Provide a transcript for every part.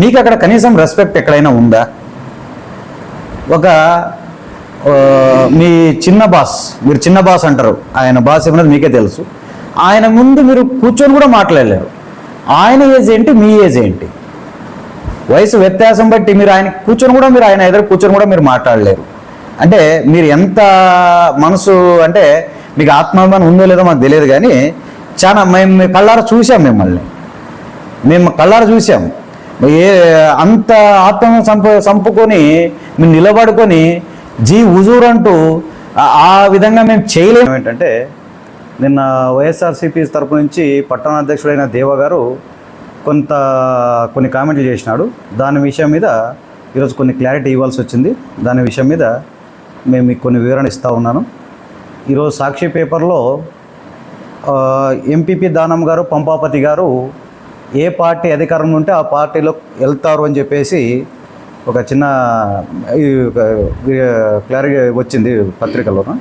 మీకు అక్కడ కనీసం రెస్పెక్ట్ ఎక్కడైనా ఉందా? ఒక మీ చిన్న బాస్ మీరు చిన్న బాస్ అంటారు. ఆయన బాస్ ఏమన్నది మీకే తెలుసు. ఆయన ముందు మీరు కూర్చొని కూడా మాట్లాడలేరు. ఆయన ఏజ్ ఏంటి మీ ఏజ్ ఏంటి? వయసు వ్యత్యాసం బట్టి మీరు ఆయన కూర్చొని కూడా మీరు ఆయన ఎదురు కూర్చొని కూడా మీరు మాట్లాడలేరు. అంటే మీరు ఎంత మనసు అంటే మీకు ఆత్మాభిమానం ఉందో లేదో మాకు తెలియదు కానీ చాలా మేము మీ కళ్ళారా చూసాం మిమ్మల్ని. మేము కళ్ళారా చూసాం ఏ అంత ఆత్మను సంప సంపుకొని మేము నిలబడుకొని జీ హుజూర్ అంటూ ఆ- ఆ విధంగా మేము చేయలేము ఏంటంటే నిన్న వైఎస్ఆర్సీపీ తరపు నుంచి పట్టణాధ్యక్షుడైన దేవ గారు కొంత కొన్ని కామెంట్లు చేసినాడు. దాని విషయం మీద ఈరోజు కొన్ని క్లారిటీ ఇవ్వాల్సి వచ్చింది. దాని విషయం మీద మేము మీకు కొన్ని వివరణ ఇస్తూ ఉన్నాను. ఈరోజు సాక్షి పేపర్లో ఎంపీపీ దానం గారు పంపాపతి గారు ఏ పార్టీ అధికారంలో ఉంటే ఆ పార్టీలో వెళ్తారు అని చెప్పేసి ఒక చిన్న ఈ క్లారిటీ వచ్చింది పత్రికలోన.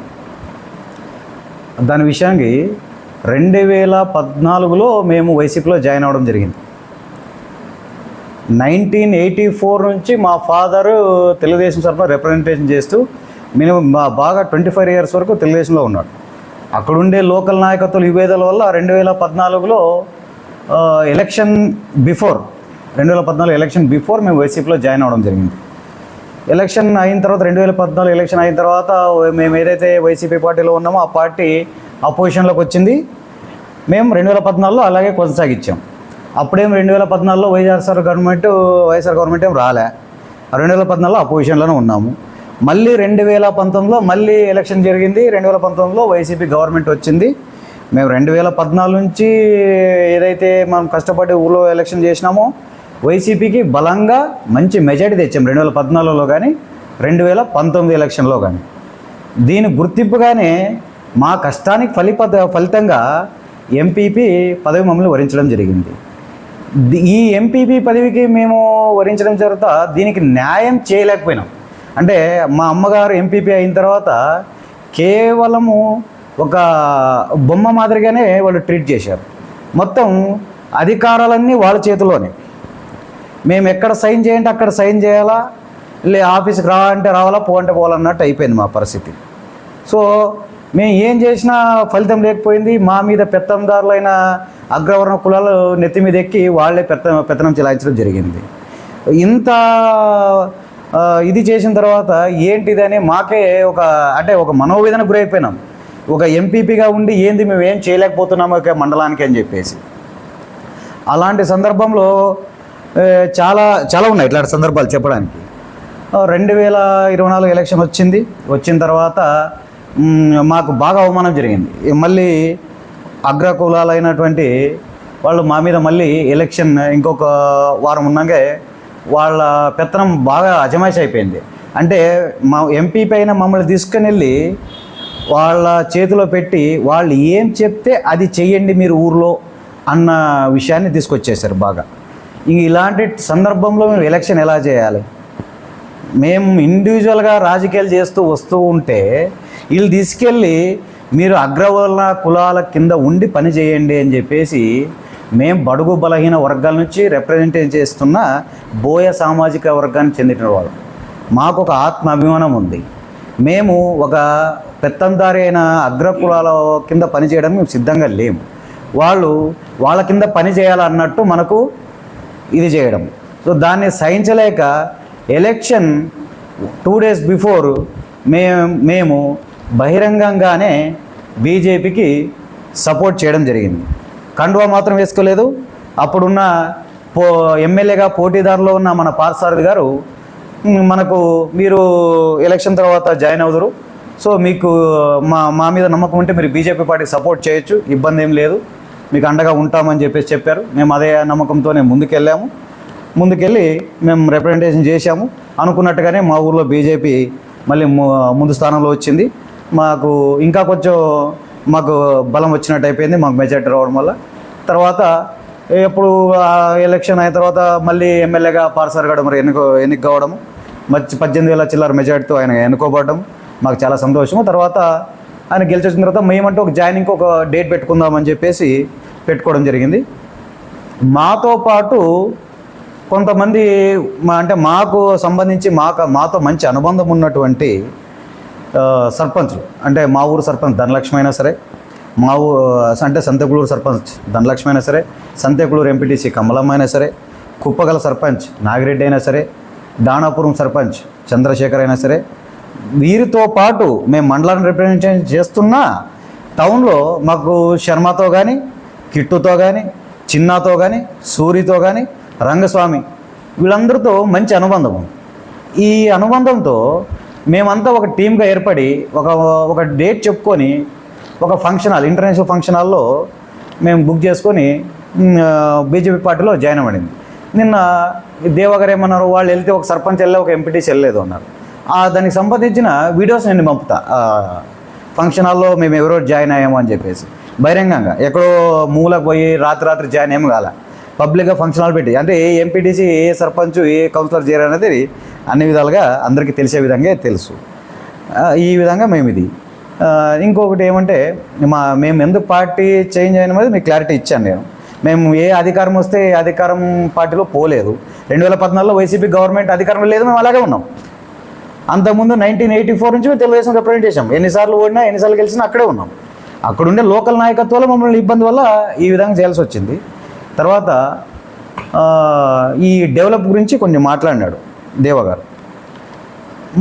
దాని విషయానికి రెండు వేల పద్నాలుగులో మేము వైసీపీలో జాయిన్ అవ్వడం జరిగింది. నైన్టీన్ ఎయిటీ ఫోర్ నుంచి మా ఫాదరు తెలుగుదేశం తరఫున రిప్రజెంటేషన్ చేస్తూ మినిమం మా బాగా ట్వంటీ ఫైవ్ ఇయర్స్ వరకు తెలుగుదేశంలో ఉన్నాడు. అక్కడుండే లోకల్ నాయకత్వాలు విభేదాల వల్ల రెండు వేల పద్నాలుగులో ఎలక్షన్ బిఫోర్ రెండు వేల పద్నాలుగు ఎలక్షన్ బిఫోర్ మేము వైసీపీలో జాయిన్ అవ్వడం జరిగింది. ఎలక్షన్ అయిన తర్వాత రెండు వేల పద్నాలుగు ఎలక్షన్ అయిన తర్వాత మేము ఏదైతే వైసీపీ పార్టీలో ఉన్నామో ఆ పార్టీ అపోజిషన్లోకి వచ్చింది. మేము రెండు వేల పద్నాలుగులో అలాగే కొనసాగించాం. అప్పుడేం రెండు వేల పద్నాలుగులో వైఎస్ఆర్ గవర్నమెంట్ వైఎస్ఆర్ గవర్నమెంట్ ఏం రాలే. రెండు వేల పద్నాలుగులో అపోజిషన్లోనే ఉన్నాము. మళ్ళీ రెండు వేల పంతొమ్మిదిలో మళ్ళీ ఎలక్షన్ జరిగింది. రెండు వేల పంతొమ్మిదిలో వైసీపీ గవర్నమెంట్ వచ్చింది. మేము రెండు వేల పద్నాలుగు నుంచి ఏదైతే మనం కష్టపడి ఊళ్ళో ఎలక్షన్ చేసినామో వైసీపీకి బలంగా మంచి మెజారిటీ తెచ్చాం రెండు వేల పద్నాలుగులో కానీ రెండు వేల పంతొమ్మిది ఎలక్షన్లో కానీ. దీని గుర్తింపుగానే మా కష్టానికి ఫలిపద ఫలితంగా ఎంపీపీ పదవి మమ్మల్ని వరించడం జరిగింది. ఈ ఎంపీపీ పదవికి మేము వరించడం జరుగుతా దీనికి న్యాయం చేయలేకపోయినాం. అంటే మా అమ్మగారు ఎంపీపీ అయిన తర్వాత కేవలము ఒక బొమ్మ మాదిరిగానే వాళ్ళు ట్రీట్ చేశారు. మొత్తం అధికారాలన్నీ వాళ్ళ చేతిలోనే. మేము ఎక్కడ సైన్ చేయంటే అక్కడ సైన్ చేయాలా? లే ఆఫీస్కి రా అంటే రావాలా? పో అంటే పోవాలన్నట్టు అయిపోయింది మా పరిస్థితి. సో మేము ఏం చేసినా ఫలితం లేకపోయింది. మా మీద పెత్తందారులైన అగ్రవర్ణ కులాలు నెత్తి మీద ఎక్కి వాళ్ళే పెత్త పెత్తనం చెలాయించడం జరిగింది. ఇంత ఇది చేసిన తర్వాత ఏంటిదని మాకే ఒక అంటే ఒక మనోవేదన గురైపోయినాం. ఒక ఎంపీపీగా ఉండి ఏంది మేము ఏం చేయలేకపోతున్నాము ఒక మండలానికి అని చెప్పేసి. అలాంటి సందర్భంలో చాలా చాలా ఉన్నాయి ఇట్లాంటి సందర్భాలు చెప్పడానికి. రెండు వేల ఇరవై నాలుగు ఎలక్షన్ వచ్చింది. వచ్చిన తర్వాత మాకు బాగా అవమానం జరిగింది. మళ్ళీ అగ్రకులాలైనటువంటి వాళ్ళు మా మీద మళ్ళీ ఎలక్షన్ ఇంకొక వారం ఉన్నాకే వాళ్ళ పెత్తనం బాగా అజమాయిషి అయిపోయింది. అంటే మా ఎంపీపై అయినా మమ్మల్ని తీసుకుని వెళ్ళి వాళ్ళ చేతిలో పెట్టి వాళ్ళు ఏం చెప్తే అది చెయ్యండి మీరు ఊర్లో అన్న విషయాన్ని తీసుకొచ్చేసారు బాగా. ఇంక ఇలాంటి సందర్భంలో మేము ఎలక్షన్ ఎలా చేయాలి? మేము ఇండివిజువల్గా రాజకీయాలు చేస్తూ వస్తూ ఉంటే వీళ్ళు తీసుకెళ్ళి మీరు అగ్రవర్ణ కులాల కింద ఉండి పని చేయండి అని చెప్పేసి మేము బడుగు బలహీన వర్గాల నుంచి రిప్రజెంటేట్ చేస్తున్న బోయ సామాజిక వర్గానికి చెందిన వాళ్ళు. మాకు ఒక ఆత్మాభిమానం ఉంది. మేము ఒక పెత్తందారి అయిన కింద పని చేయడం మేము సిద్ధంగా లేము. వాళ్ళు వాళ్ళ కింద పని చేయాలన్నట్టు మనకు ఇది చేయడం. సో దాన్ని సహించలేక ఎలక్షన్ టూ డేస్ బిఫోర్ మేము మేము బహిరంగంగానే బీజేపీకి సపోర్ట్ చేయడం జరిగింది. కండువా మాత్రం వేసుకోలేదు. అప్పుడున్న పో ఎమ్మెల్యేగా పోటీదారులో ఉన్న మన పార్సారథి గారు మనకు మీరు ఎలక్షన్ తర్వాత జాయిన్ అవుతారు సో మీకు మా మా మీద నమ్మకం ఉంటే మీరు బీజేపీ పార్టీ సపోర్ట్ చేయొచ్చు ఇబ్బంది ఏం లేదు. మీకు అండగా ఉంటామని చెప్పేసి చెప్పారు. మేము అదే నమ్మకంతోనే ముందుకెళ్ళాము. ముందుకెళ్ళి మేము రిప్రజెంటేషన్ చేశాము. అనుకున్నట్టుగానే మా ఊర్లో బీజేపీ మళ్ళీ ముందు స్థానంలో వచ్చింది. మాకు ఇంకా కొంచెం మాకు బలం వచ్చినట్టు అయిపోయింది మాకు మెజార్టీ రావడం వల్ల. తర్వాత ఎప్పుడు ఎలక్షన్ అయిన తర్వాత మళ్ళీ ఎమ్మెల్యేగా పార్సర్ కావడం మరి ఎన్నిక కావడము. మచ్చి పద్దెనిమిది వేల చిల్లర మెజార్టీతో ఆయన ఎన్నుకోబడడం మాకు చాలా సంతోషము. తర్వాత ఆయన గెలిచొచ్చిన తర్వాత మేమంటూ ఒక జాయినింగ్కి ఒక డేట్ పెట్టుకుందామని చెప్పేసి పెట్టుకోవడం జరిగింది. మాతో పాటు కొంతమంది మా అంటే మాకు సంబంధించి మాకు మాతో మంచి అనుబంధం ఉన్నటువంటి సర్పంచ్లు. అంటే మా ఊరు సర్పంచ్ ధనలక్ష్మి అయినా సరే మా ఊ అంటే సంతకులూరు సర్పంచ్ ధనలక్ష్మి అయినా సరే సంతకులూరు ఎంపీటీసీ కమలమ్మ అయినా సరే కుప్పగల సర్పంచ్ నాగిరెడ్డి అయినా సరే దానాపురం సర్పంచ్ చంద్రశేఖర్ అయినా సరే వీరితో పాటు మేము మండలాన్ని రిప్రజెంటేషన్ చేస్తున్నా టౌన్లో మాకు శర్మతో కానీ కిట్టుతో కానీ చిన్నాతో కానీ సూరితో కానీ రంగస్వామి వీళ్ళందరితో మంచి అనుబంధం ఈ అనుబంధంతో మేమంతా ఒక టీమ్గా ఏర్పడి ఒక ఒక డేట్ చెప్పుకొని ఒక ఫంక్షన్ హాల్ ఇంటర్నేషనల్ ఫంక్షన్ హాల్లో మేము బుక్ చేసుకొని బీజేపీ పార్టీలో జాయిన్ అవ్వడింది నిన్న దేవగారు ఏమన్నారు? వాళ్ళు వెళ్తే ఒక సర్పంచ్ వెళ్ళే ఒక ఎంపీటీసీ వెళ్ళలేదు అన్నారు. ఆ దానికి సంబంధించిన వీడియోస్ నేను పంపుతా. ఫంక్షన్ హాల్లో మేము ఎవరో జాయిన్ అయ్యాము అని చెప్పేసి. బహిరంగంగా ఎక్కడో మూలకు పోయి రాత్రి రాత్రి జాయిన్ ఏమి కాల. పబ్లిక్గా ఫంక్షన్ హాల్ పెట్టి అంటే ఏ ఎంపీటీసీ ఏ సర్పంచ్ ఏ కౌన్సిలర్ చేయారు అనేది అన్ని విధాలుగా అందరికీ తెలిసే విధంగా తెలుసు. ఈ విధంగా మేము ఇది ఇంకొకటి ఏమంటే మా మేము ఎందుకు పార్టీ చేంజ్ అయిన మీద మీకు క్లారిటీ ఇచ్చాను నేను. మేము ఏ అధికారం వస్తే ఏ అధికారం పార్టీలో పోలేదు. రెండు వేల పద్నాలుగులో వైసీపీ గవర్నమెంట్ అధికారంలో లేదు మేము అలాగే ఉన్నాం. అంతకుముందు నైన్టీన్ ఎయిటీ ఫోర్ నుంచి మేము తెలుగుదేశం రిప్రజెంట్ చేసాం ఎన్నిసార్లు ఓడినా ఎన్నిసార్లు గెలిచినా అక్కడే ఉన్నాం. అక్కడుండే లోకల్ నాయకత్వాలు మమ్మల్ని ఇబ్బంది వల్ల ఈ విధంగా చేయాల్సి వచ్చింది. తర్వాత ఈ డెవలప్ గురించి కొన్ని మాట్లాడినాడు దేవగారు.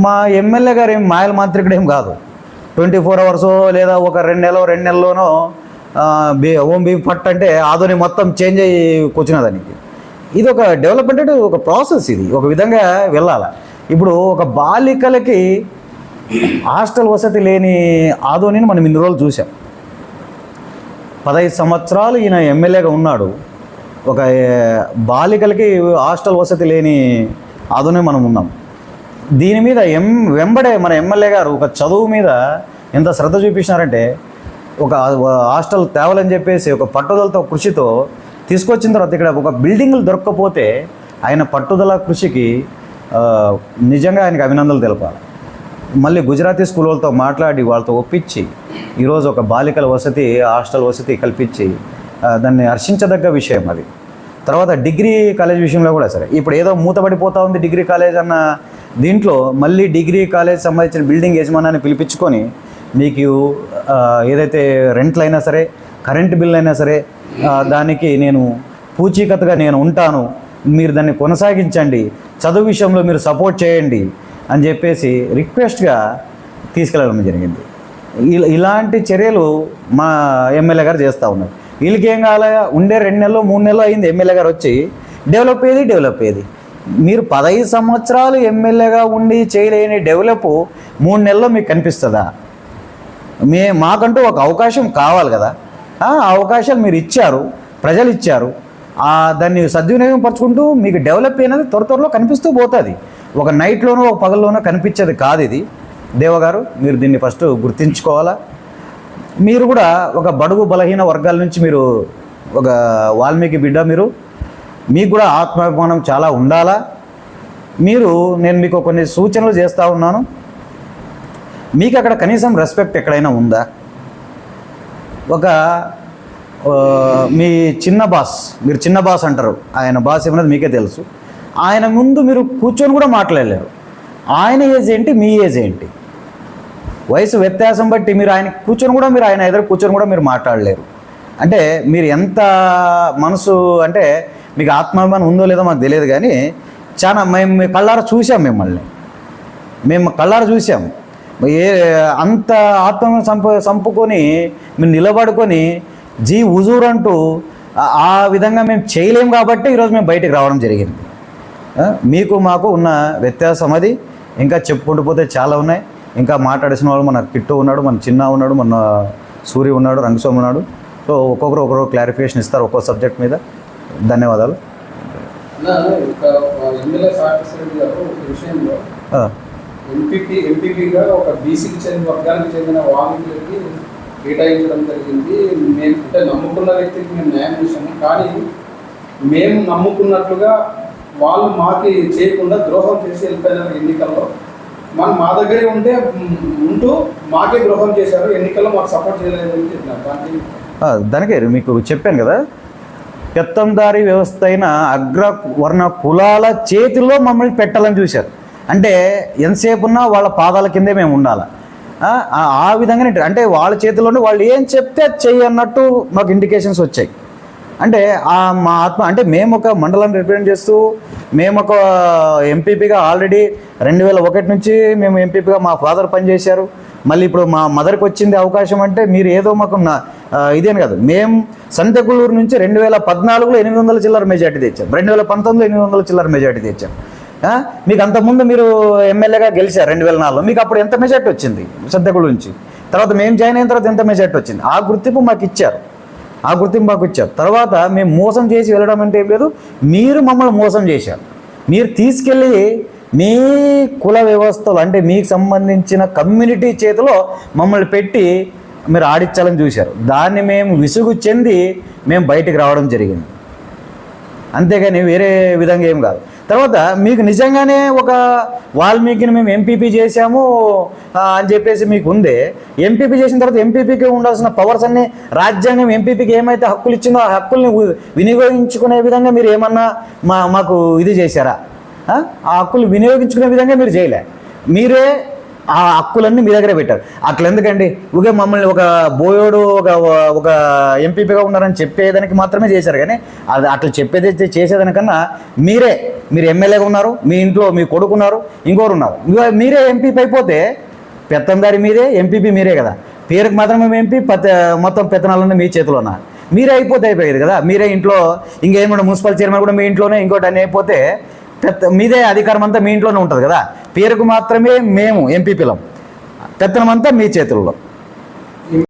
మా ఎమ్మెల్యే గారు ఏం మాయల మాంత్రికుడు ఏం కాదు. ట్వంటీ ఫోర్ అవర్స్ లేదా ఒక రెండు నెలలో రెండు నెలల్లోనో ఓం బీ పట్ అంటే ఆధుని మొత్తం చేంజ్ అయ్యి కూర్చున్న దానికి ఇది ఒక డెవలప్మెంట్ అంటే ఒక ప్రాసెస్ ఇది. ఒక విధంగా వెళ్ళాలి. ఇప్పుడు ఒక బాలికలకి హాస్టల్ వసతి లేని ఆదోనిని మనం ఇన్ని రోజులు చూసాం పదహైదు సంవత్సరాలు ఈయన ఎమ్మెల్యేగా ఉన్నాడు. ఒక బాలికలకి హాస్టల్ వసతి లేని ఆదోనే మనం ఉన్నాం. దీని మీద ఎం వెంబడే మన ఎమ్మెల్యే గారు ఒక చదువు మీద ఎంత శ్రద్ధ చూపించినారంటే ఒక హాస్టల్ తేవాలని చెప్పేసి ఒక పట్టుదలతో కృషితో తీసుకొచ్చిన తర్వాత ఇక్కడ ఒక బిల్డింగ్లు దొరక్కపోతే ఆయన పట్టుదల కృషికి నిజంగా ఆయనకి అభినందనలు తెలపాలి. మళ్ళీ గుజరాతీ స్కూల్ వాళ్ళతో మాట్లాడి వాళ్ళతో ఒప్పించి ఈరోజు ఒక బాలికల వసతి హాస్టల్ వసతి కల్పించి దాన్ని హర్షించదగ్గ విషయం అది. తర్వాత డిగ్రీ కాలేజ్ విషయంలో కూడా సరే. ఇప్పుడు ఏదో మూతపడిపోతూ ఉంది డిగ్రీ కాలేజ్ అన్న దీంట్లో మళ్ళీ డిగ్రీ కాలేజ్ సంబంధించిన బిల్డింగ్ యజమానాన్ని పిలిపించుకొని మీకు ఏదైతే రెంట్లు అయినా సరే కరెంట్ బిల్ అయినా సరే దానికి నేను పూచీకత్తుగా నేను ఉంటాను. మీరు దాన్ని కొనసాగించండి. చదువు విషయంలో మీరు సపోర్ట్ చేయండి అని చెప్పేసి రిక్వెస్ట్గా తీసుకెళ్ళడం జరిగింది. ఇలా ఇలాంటి చర్యలు మా ఎమ్మెల్యే గారు చేస్తూ ఉన్నారు. వీళ్ళకి ఏం కావాలి? ఉండే రెండు నెలలు మూడు నెలలు అయింది ఎమ్మెల్యే గారు వచ్చి. డెవలప్ అయ్యేది డెవలప్ అయ్యేది మీరు పదహైదు సంవత్సరాలు ఎమ్మెల్యేగా ఉండి చేయలేని డెవలప్ మూడు నెలల్లో మీకు కనిపిస్తుందా? మే మాకంటూ ఒక అవకాశం కావాలి కదా. ఆ అవకాశాలు మీరు ఇచ్చారు ప్రజలు ఇచ్చారు దాన్ని సద్వినియోగం పరుచుకుంటూ మీకు డెవలప్ అయినది త్వర త్వరలో కనిపిస్తూ పోతుంది. ఒక నైట్లోనో ఒక పగల్లోనో కనిపించేది కాదు ఇది. దేవగారు మీరు దీన్ని ఫస్ట్ గుర్తించుకోవాలా? మీరు కూడా ఒక బడుగు బలహీన వర్గాల నుంచి మీరు ఒక వాల్మీకి బిడ్డ మీరు. మీకు కూడా ఆత్మాభిమానం చాలా ఉండాలా? మీరు నేను మీకు కొన్ని సూచనలు చేస్తూ ఉన్నాను. మీకు అక్కడ కనీసం రెస్పెక్ట్ ఎక్కడైనా ఉందా? ఒక మీ చిన్న బాస్ మీరు చిన్న బాస్ అంటారు. ఆయన బాస్ ఏమన్నది మీకే తెలుసు. ఆయన ముందు మీరు కూర్చొని కూడా మాట్లాడలేరు. ఆయన ఏజ్ ఏంటి మీ ఏజ్ ఏంటి? వయసు వ్యత్యాసం బట్టి మీరు ఆయన కూర్చొని కూడా మీరు ఆయన ఎదురు కూర్చొని కూడా మీరు మాట్లాడలేరు. అంటే మీరు ఎంత మనసు అంటే మీకు ఆత్మాభిమానం ఉందో లేదో మాకు తెలియదు కానీ చాలా మేము మీ కళ్ళారా చూసాం మిమ్మల్ని. మేము కళ్ళారా చూసాం ఏ అంత ఆత్మ సంపు సంపుకొని మేము నిలబడుకొని జీ హుజూర్ అంటూ ఆ- విధంగా మేము చేయలేం కాబట్టి ఈరోజు మేము బయటికి రావడం జరిగింది. మీకు మాకు ఉన్న వ్యత్యాసం అది. ఇంకా చెప్పుకుంటూ పోతే చాలా ఉన్నాయి. ఇంకా మాట్లాడేసిన వాళ్ళు మన కిట్టు ఉన్నాడు మన చిన్న ఉన్నాడు మన సూర్య ఉన్నాడు రంగస్వామి ఉన్నాడు. సో ఒక్కొక్కరు ఒక్కొక్కరు క్లారిఫికేషన్ ఇస్తారు ఒక్కో సబ్జెక్ట్ మీద. ధన్యవాదాలు. ఎంపీపీ ఎంపీపీగా ఒక బీసీకి చెందిన వర్గానికి చెందిన వాల్మీకులకి కేటాయించడం జరిగింది. మేము అంటే నమ్ముకున్న వ్యక్తికి మేము న్యాయం చేశాము. కానీ మేము నమ్ముకున్నట్లుగా వాళ్ళు మాకి చేయకుండా ద్రోహం చేసి వెళ్ళిపోయినారు ఎన్నికల్లో. మనం మా దగ్గరే ఉంటే ఉంటూ మాకే ద్రోహం చేశారు. ఎన్నికల్లో మాకు సపోర్ట్ చేయలేదని చెప్పినారు. దానికి ఆ, దానికే మీకు చెప్పాను కదా. పెత్తందారి వ్యవస్థ అయిన అగ్రవర్ణ కులాల చేతిలో మమ్మల్ని పెట్టాలని చూశారు. అంటే ఎంతసేపు ఉన్నా వాళ్ళ పాదాల కిందే మేము ఉండాలి. ఆ, విధంగానే అంటే వాళ్ళ చేతిలోనే వాళ్ళు ఏం చెప్తే అది చెయ్యి అన్నట్టు మాకు ఇండికేషన్స్ వచ్చాయి. అంటే ఆ మా ఆత్మ అంటే మేము ఒక మండలాన్ని రిప్రజెంట్ చేస్తూ మేము ఒక ఎంపీపీగా ఆల్రెడీ రెండు వేల ఒకటి నుంచి మేము ఎంపీపీగా మా ఫాదర్ పనిచేశారు. మళ్ళీ ఇప్పుడు మా మదర్కి వచ్చింది అవకాశం అంటే మీరు ఏదో మాకు నా ఇదేం కాదు. మేము సంతకుళ్ళూరు నుంచి రెండు వేల పద్నాలుగులో ఎనిమిది వందల చిల్లర మెజార్టీ తెచ్చాం. రెండు వేల పంతొమ్మిదిలో ఎనిమిది వందల చిల్లర మెజార్టీ తెచ్చాం. మీకు అంతకుముందు మీరు ఎమ్మెల్యేగా గెలిచారు రెండు వేల నాలుగులో. మీకు అప్పుడు ఎంత మెజార్టీ వచ్చింది సంతకుల నుంచి? తర్వాత మేము జాయిన్ అయిన తర్వాత ఎంత మెజార్టీ వచ్చింది? ఆ గుర్తింపు మాకు ఇచ్చారు. ఆ గుర్తింపు మాకు ఇచ్చారు. తర్వాత మేము మోసం చేసి వెళ్ళడం అంటే ఏం లేదు మీరు మమ్మల్ని మోసం చేశారు. మీరు తీసుకెళ్ళి మీ కుల వ్యవస్థలు అంటే మీకు సంబంధించిన కమ్యూనిటీ చేతిలో మమ్మల్ని పెట్టి మీరు ఆడించాలని చూశారు. దాన్ని మేము విసుగు చెంది మేము బయటికి రావడం జరిగింది. అంతేగాని వేరే విధంగా ఏం కాదు. తర్వాత మీకు నిజంగానే ఒక వాల్మీకిని మేము ఎంపీపీ చేశాము అని చెప్పేసి మీకు ఉంది ఎంపీపీ చేసిన తర్వాత ఎంపీపీకి ఉండాల్సిన పవర్స్ అన్ని రాజ్యాంగం ఎంపీపీకి ఏమైతే హక్కులు ఇచ్చిందో ఆ హక్కుల్ని వినియోగించుకునే విధంగా మీరు ఏమన్నా మా మాకు ఇది చేశారా ఆ? ఆ హక్కులు వినియోగించుకునే విధంగా మీరు చేయలే మీరే ఆ హక్కులన్నీ మీ దగ్గరే పెట్టారు. అట్లా ఎందుకండి? ఊగే మమ్మల్ని ఒక బోయోడు ఒక ఒక ఎంపీపీగా ఉన్నారని చెప్పేదానికి మాత్రమే చేశారు కానీ అది అట్లా చెప్పేది చేసేదానికన్నా మీరే మీరు ఎమ్మెల్యేగా ఉన్నారు మీ ఇంట్లో మీ కొడుకున్నారు ఇంకోరు ఉన్నారు. మీరే ఎంపీపీ అయిపోతే పెత్తందారి మీరే ఎంపీపీ మీరే కదా. పేరుకి మాత్రమే ఎంపీ పెద్ద మొత్తం పెత్తనాలన్నీ మీ చేతిలోనా? మీరే అయిపోతే అయిపోయేది కదా. మీరే ఇంట్లో ఇంకేం కూడా మున్సిపల్ చైర్మన్ కూడా మీ ఇంట్లోనే ఇంకోటి అని అయిపోతే పెద్ద మీదే అధికారం అంతా మీ ఇంట్లోనే ఉంటుంది కదా. పేరుకు మాత్రమే మేము ఎంపీపీలం పెత్తనం అంతా మీ చేతుల్లో.